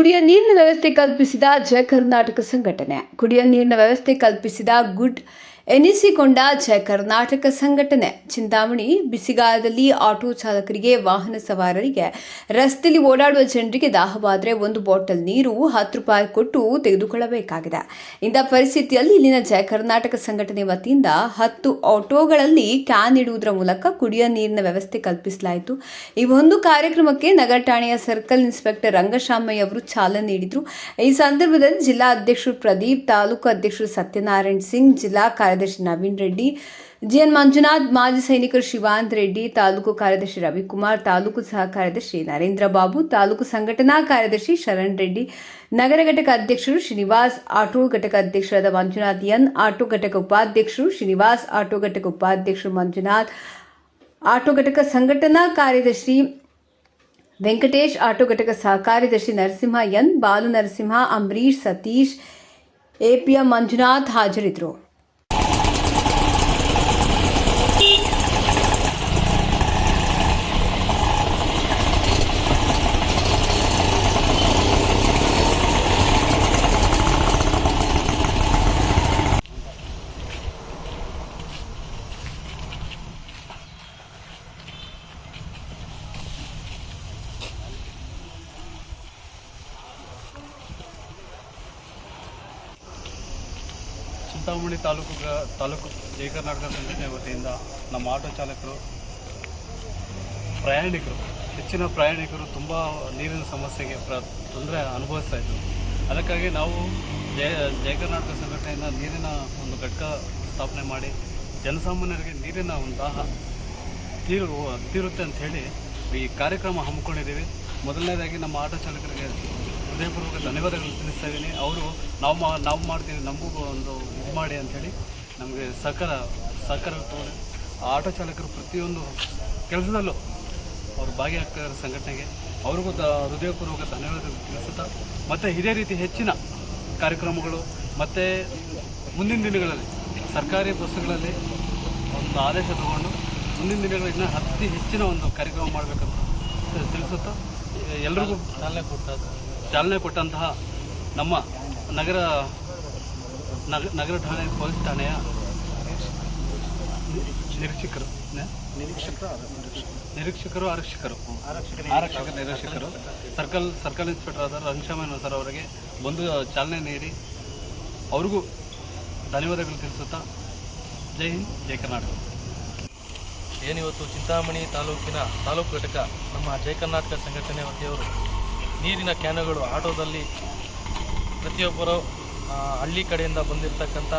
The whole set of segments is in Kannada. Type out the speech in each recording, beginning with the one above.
ಕುಡಿಯ ನೀರಿನ ವ್ಯವಸ್ಥೆ ಕಲ್ಪಿಸಿದ ಜಯ ಕರ್ನಾಟಕ ಸಂಘಟನೆ. ಕುಡಿಯ ನೀರಿನ ವ್ಯವಸ್ಥೆ ಕಲ್ಪಿಸಿದ ಗುಡ್ ಎನಿಸಿಕೊಂಡ ಜಯ ಕರ್ನಾಟಕ ಸಂಘಟನೆ. ಚಿಂತಾಮಣಿ, ಬಿಸಿಗಾಲದಲ್ಲಿ ಆಟೋ ಚಾಲಕರಿಗೆ ವಾಹನ ಸವಾರರಿಗೆ ರಸ್ತೆಯಲ್ಲಿ ಓಡಾಡುವ ಜನರಿಗೆ ದಾಹವಾದರೆ ಒಂದು ಬಾಟಲ್ ನೀರು ಹತ್ತು ರೂಪಾಯಿ ಕೊಟ್ಟು ತೆಗೆದುಕೊಳ್ಳಬೇಕಾಗಿದೆ. ಇಂಥ ಪರಿಸ್ಥಿತಿಯಲ್ಲಿ ಇಲ್ಲಿನ ಜಯ ಕರ್ನಾಟಕ ಸಂಘಟನೆ ವತಿಯಿಂದ ಹತ್ತು ಆಟೋಗಳಲ್ಲಿ ಕ್ಯಾನ್ ಇಡುವುದರ ಮೂಲಕ ಕುಡಿಯುವ ನೀರಿನ ವ್ಯವಸ್ಥೆ ಕಲ್ಪಿಸಲಾಯಿತು. ಈ ಒಂದು ಕಾರ್ಯಕ್ರಮಕ್ಕೆ ನಗರ ಠಾಣೆಯ ಸರ್ಕಲ್ ಇನ್ಸ್ಪೆಕ್ಟರ್ ರಂಗಶಾಮಯ್ಯ ಅವರು ಚಾಲನೆ ನೀಡಿದರು. ಈ ಸಂದರ್ಭದಲ್ಲಿ ಜಿಲ್ಲಾ ಅಧ್ಯಕ್ಷರು ಪ್ರದೀಪ್, ತಾಲೂಕು ಅಧ್ಯಕ್ಷರು ಸತ್ಯನಾರಾಯಣ್ ಸಿಂಗ್, ಜಿಲ್ಲಾ ಕಾರ್ಯದರ್ಶಿ ನವೀನ್ ರೆಡ್ಡಿ, ಜಿಎನ್ ಮಂಜುನಾಥ್, ಮಾಜಿ ಸೈನಿಕರು ಶಿವಾಂತ್ ರೆಡ್ಡಿ, ತಾಲೂಕು ಕಾರ್ಯದರ್ಶಿ ರವಿಕುಮಾರ್, ತಾಲೂಕು ಸಹ ಕಾರ್ಯದರ್ಶಿ ನರೇಂದ್ರ ಬಾಬು, ತಾಲೂಕು ಸಂಘಟನಾ ಕಾರ್ಯದರ್ಶಿ ಶರಣ್ ರೆಡ್ಡಿ, ನಗರ ಘಟಕ ಅಧ್ಯಕ್ಷರು ಶ್ರೀನಿವಾಸ್, ಆಟೋ ಘಟಕ ಅಧ್ಯಕ್ಷರಾದ ಮಂಜುನಾಥ್ ಎನ್, ಆಟೋ ಘಟಕ ಉಪಾಧ್ಯಕ್ಷರು ಶ್ರೀನಿವಾಸ್, ಆಟೋ ಘಟಕ ಉಪಾಧ್ಯಕ್ಷರು ಮಂಜುನಾಥ್, ಆಟೋ ಘಟಕ ಸಂಘಟನಾ ಕಾರ್ಯದರ್ಶಿ ವೆಂಕಟೇಶ್, ಆಟೋ ಘಟಕ ಸಹ ಕಾರ್ಯದರ್ಶಿ ನರಸಿಂಹ ಎನ್, ಬಾಲು ನರಸಿಂಹ ಅಂಬರೀಶ್ ಸತೀಶ್ ಎಪಿಎಂ ಮಂಜುನಾಥ್ ಹಾಜರಿದ್ದರು. ಚಿಂತಾಮಣಿ ತಾಲೂಕು ತಾಲೂಕು ಜಯ ಕರ್ನಾಟಕ ಸಂಘಟನೆ ವತಿಯಿಂದ ನಮ್ಮ ಆಟೋ ಚಾಲಕರು, ಪ್ರಯಾಣಿಕರು, ಹೆಚ್ಚಿನ ಪ್ರಯಾಣಿಕರು ತುಂಬ ನೀರಿನ ಸಮಸ್ಯೆಗೆ ಪ್ರ ತೊಂದರೆ ಅನುಭವಿಸ್ತಾ ಇದ್ದರು ಅದಕ್ಕಾಗಿ ನಾವು ಜಯ ಜಯ ಕರ್ನಾಟಕ ಸಂಘಟನೆಯಿಂದ ನೀರಿನ ಒಂದು ಘಟಕ ಸ್ಥಾಪನೆ ಮಾಡಿ ಜನಸಾಮಾನ್ಯರಿಗೆ ನೀರಿನ ಒಂದು ದಾಹ ತೀರು ತೀರುತ್ತೆ ಅಂತ ಹೇಳಿ ಈ ಕಾರ್ಯಕ್ರಮ ಹಮ್ಮಿಕೊಂಡಿದ್ದೀವಿ. ಮೊದಲನೇದಾಗಿ ನಮ್ಮ ಆಟೋ ಚಾಲಕರಿಗೆ ಹೃದಯಪೂರ್ವಕ ಧನ್ಯವಾದಗಳು ತಿಳಿಸ್ತಾ ಇದ್ದೀನಿ. ಅವರು ನಾವು ಮಾ, ನಾವು ಮಾಡ್ತೀವಿ, ನಮಗೂ ಒಂದು ಇದು ಮಾಡಿ ಅಂಥೇಳಿ ನಮಗೆ ಸಹಕಾರ ಸಹಕಾರ ತೋರಿ ಆಟೋ ಚಾಲಕರು ಪ್ರತಿಯೊಂದು ಕೆಲಸದಲ್ಲೂ ಅವರು ಭಾಗಿಯಾಗ್ತಾರೆ ಸಂಘಟನೆಗೆ ಅವ್ರಿಗೂ ದ, ಹೃದಯಪೂರ್ವಕ ಧನ್ಯವಾದಗಳು ತಿಳಿಸುತ್ತಾ, ಮತ್ತು ಇದೇ ರೀತಿ ಹೆಚ್ಚಿನ ಕಾರ್ಯಕ್ರಮಗಳು, ಮತ್ತು ಮುಂದಿನ ದಿನಗಳಲ್ಲಿ ಸರ್ಕಾರಿ ಬಸ್ಸುಗಳಲ್ಲಿ ಒಂದು ಆದೇಶ ತಗೊಂಡು ಮುಂದಿನ ದಿನಗಳಲ್ಲಿ ಇನ್ನೂ ಅತಿ ಹೆಚ್ಚಿನ ಒಂದು ಕಾರ್ಯಕ್ರಮ ಮಾಡಬೇಕಂತ ತಿಳಿಸುತ್ತಾ ಎಲ್ರಿಗೂ ಚಾಲನೆ ಕೊಟ್ಟ ಚಾಲನೆ ಕೊಟ್ಟಂತಹ ನಮ್ಮ ನಗರ ನಗ ನಗರ ಠಾಣೆ ಪೊಲೀಸ್ ಠಾಣೆಯ ನಿರೀಕ್ಷಕರು ನಿರೀಕ್ಷಕರು ನಿರೀಕ್ಷಕರು. ಆರಕ್ಷಕರು. ಆರಕ್ಷಕ ನಿರೀಕ್ಷಕರು. ಸರ್ಕಲ್ ಸರ್ಕಲ್ ಇನ್ಸ್ಪೆಕ್ಟರ್ ಆದ ರಂಗಶಾಮಯ್ಯ ಸರ್ ಅವರಿಗೆ ಬಂದು ಚಾಲನೆ ನೀಡಿ ಅವ್ರಿಗೂ ಧನ್ಯವಾದಗಳು ತಿಳಿಸುತ್ತಾ ಜೈ ಹಿಂದ್ ಜೈ ಕರ್ನಾಟಕ. ಏನಿವತ್ತು ಚಿಂತಾಮಣಿ ತಾಲೂಕಿನ ತಾಲೂಕು ಘಟಕ ನಮ್ಮ ಜೈ ಕರ್ನಾಟಕ ಸಂಘಟನೆ ವತಿಯವರು ನೀರಿನ ಕ್ಯಾನುಗಳು ಆಟೋದಲ್ಲಿ ಪ್ರತಿಯೊಬ್ಬರು ಹಳ್ಳಿ ಕಡೆಯಿಂದ ಬಂದಿರತಕ್ಕಂಥ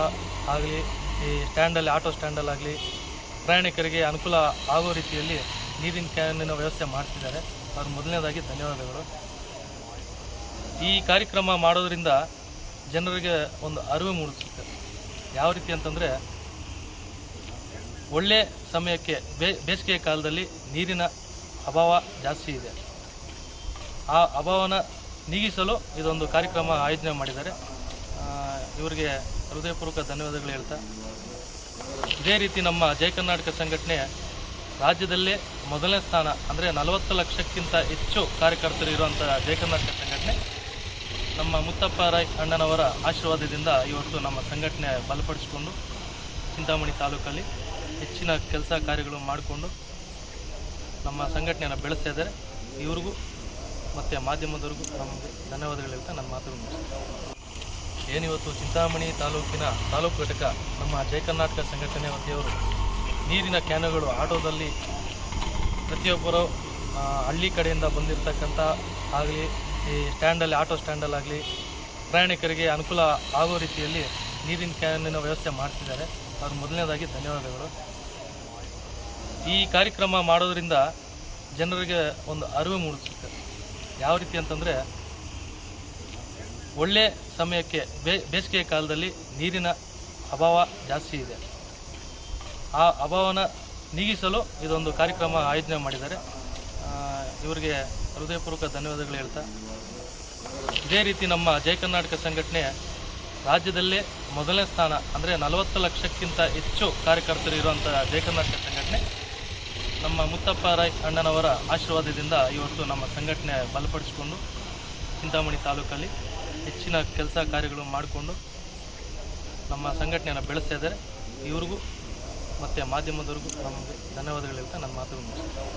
ಆಗಲಿ, ಈ ಸ್ಟ್ಯಾಂಡಲ್ಲಿ, ಆಟೋ ಸ್ಟ್ಯಾಂಡಲ್ಲಾಗಲಿ ಪ್ರಯಾಣಿಕರಿಗೆ ಅನುಕೂಲ ಆಗೋ ರೀತಿಯಲ್ಲಿ ನೀರಿನ ಕ್ಯಾನಿನ ವ್ಯವಸ್ಥೆ ಮಾಡ್ತಿದ್ದಾರೆ. ಅವ್ರು ಮೊದಲನೇದಾಗಿ ಧನ್ಯವಾದಗಳು. ಈ ಕಾರ್ಯಕ್ರಮ ಮಾಡೋದರಿಂದ ಜನರಿಗೆ ಒಂದು ಅರಿವು ಮೂಡಿಸುತ್ತೆ. ಯಾವ ರೀತಿ ಅಂತಂದರೆ, ಒಳ್ಳೆ ಸಮಯಕ್ಕೆ, ಬೇ ಬೇಸಿಗೆಯ ಕಾಲದಲ್ಲಿ ನೀರಿನ ಅಭಾವ ಜಾಸ್ತಿ ಇದೆ. ಆ ಅಭಾವನ ನೀಗಿಸಲು ಇದೊಂದು ಕಾರ್ಯಕ್ರಮ ಆಯೋಜನೆ ಮಾಡಿದ್ದಾರೆ. ಇವರಿಗೆ ಹೃದಯಪೂರ್ವಕ ಧನ್ಯವಾದಗಳು ಹೇಳ್ತಾ. ಇದೇ ರೀತಿ ನಮ್ಮ ಜಯ ಕರ್ನಾಟಕ ಸಂಘಟನೆ ರಾಜ್ಯದಲ್ಲೇ ಮೊದಲನೇ ಸ್ಥಾನ, ಅಂದರೆ ನಲವತ್ತು ಲಕ್ಷಕ್ಕಿಂತ ಹೆಚ್ಚು ಕಾರ್ಯಕರ್ತರು ಇರುವಂಥ ಜಯ ಕರ್ನಾಟಕ ಸಂಘಟನೆ. ನಮ್ಮ ಮುತ್ತಪ್ಪ ರಾಯ್ ಅಣ್ಣನವರ ಆಶೀರ್ವಾದದಿಂದ ಇವತ್ತು ನಮ್ಮ ಸಂಘಟನೆ ಬಲಪಡಿಸಿಕೊಂಡು ಚಿಂತಾಮಣಿ ತಾಲೂಕಲ್ಲಿ ಹೆಚ್ಚಿನ ಕೆಲಸ ಕಾರ್ಯಗಳು ಮಾಡಿಕೊಂಡು ನಮ್ಮ ಸಂಘಟನೆಯನ್ನು ಬೆಳೆಸ್ತಾ ಇದ್ದಾರೆ. ಇವ್ರಿಗೂ ಮತ್ತು ಮಾಧ್ಯಮದವರೆಗೂ ನಮಗೆ ಧನ್ಯವಾದಗಳು ಹೇಳ್ತಾ ನನ್ನ ಮಾತು ಏನಿವತ್ತು ಚಿಂತಾಮಣಿ ತಾಲೂಕಿನ ತಾಲೂಕು ಘಟಕ ನಮ್ಮ ಜಯ ಕರ್ನಾಟಕ ಸಂಘಟನೆ ವತಿಯವರು ನೀರಿನ ಕ್ಯಾನುಗಳು ಆಟೋದಲ್ಲಿ ಪ್ರತಿಯೊಬ್ಬರು ಹಳ್ಳಿ ಕಡೆಯಿಂದ ಬಂದಿರತಕ್ಕಂಥ ಆಗಲಿ, ಈ ಸ್ಟ್ಯಾಂಡಲ್ಲಿ, ಆಟೋ ಸ್ಟ್ಯಾಂಡಲ್ಲಾಗಲಿ ಪ್ರಯಾಣಿಕರಿಗೆ ಅನುಕೂಲ ಆಗೋ ರೀತಿಯಲ್ಲಿ ನೀರಿನ ಕ್ಯಾನಿನ ವ್ಯವಸ್ಥೆ ಮಾಡ್ತಿದ್ದಾರೆ. ಅವ್ರು ಮೊದಲನೇದಾಗಿ ಧನ್ಯವಾದಗಳು. ಈ ಕಾರ್ಯಕ್ರಮ ಮಾಡೋದರಿಂದ ಜನರಿಗೆ ಒಂದು ಅರಿವು ಮೂಡಿಸುತ್ತೆ. ಯಾವ ರೀತಿ ಅಂತಂದರೆ ಒಳ್ಳೆ ಸಮಯಕ್ಕೆ ಬೇಸಿಗೆ ಕಾಲದಲ್ಲಿ ನೀರಿನ ಅಭಾವ ಜಾಸ್ತಿ ಇದೆ. ಆ ಅಭಾವನ ನೀಗಿಸಲು ಇದೊಂದು ಕಾರ್ಯಕ್ರಮ ಆಯೋಜನೆ ಮಾಡಿದ್ದಾರೆ. ಇವರಿಗೆ ಹೃದಯಪೂರ್ವಕ ಧನ್ಯವಾದಗಳು ಹೇಳ್ತಾ. ಇದೇ ರೀತಿ ನಮ್ಮ ಜಯ ಕರ್ನಾಟಕ ಸಂಘಟನೆ ರಾಜ್ಯದಲ್ಲೇ ಮೊದಲನೇ ಸ್ಥಾನ, ಅಂದರೆ ನಲವತ್ತು ಲಕ್ಷಕ್ಕಿಂತ ಹೆಚ್ಚು ಕಾರ್ಯಕರ್ತರು ಇರುವಂಥ ಜಯ ಕರ್ನಾಟಕ ಸಂಘಟನೆ. ನಮ್ಮ ಮುತ್ತಪ್ಪ ರಾಯ್ ಅಣ್ಣನವರ ಆಶೀರ್ವಾದದಿಂದ ಇವತ್ತು ನಮ್ಮ ಸಂಘಟನೆ ಬಲಪಡಿಸಿಕೊಂಡು ಚಿಂತಾಮಣಿ ತಾಲೂಕಲ್ಲಿ ಹೆಚ್ಚಿನ ಕೆಲಸ ಕಾರ್ಯಗಳು ಮಾಡಿಕೊಂಡು ನಮ್ಮ ಸಂಘಟನೆಯನ್ನು ಬೆಳೆಸ್ತಾ ಇದ್ದಾರೆ. ಇವ್ರಿಗೂ ಮತ್ತು ಮಾಧ್ಯಮದವ್ರಿಗೂ ನಮಗೆ ಧನ್ಯವಾದಗಳು ಹೇಳ್ತಾ ನನ್ನ ಮಾತುಗಳು ಮುಗಿಸ್ತೀನಿ.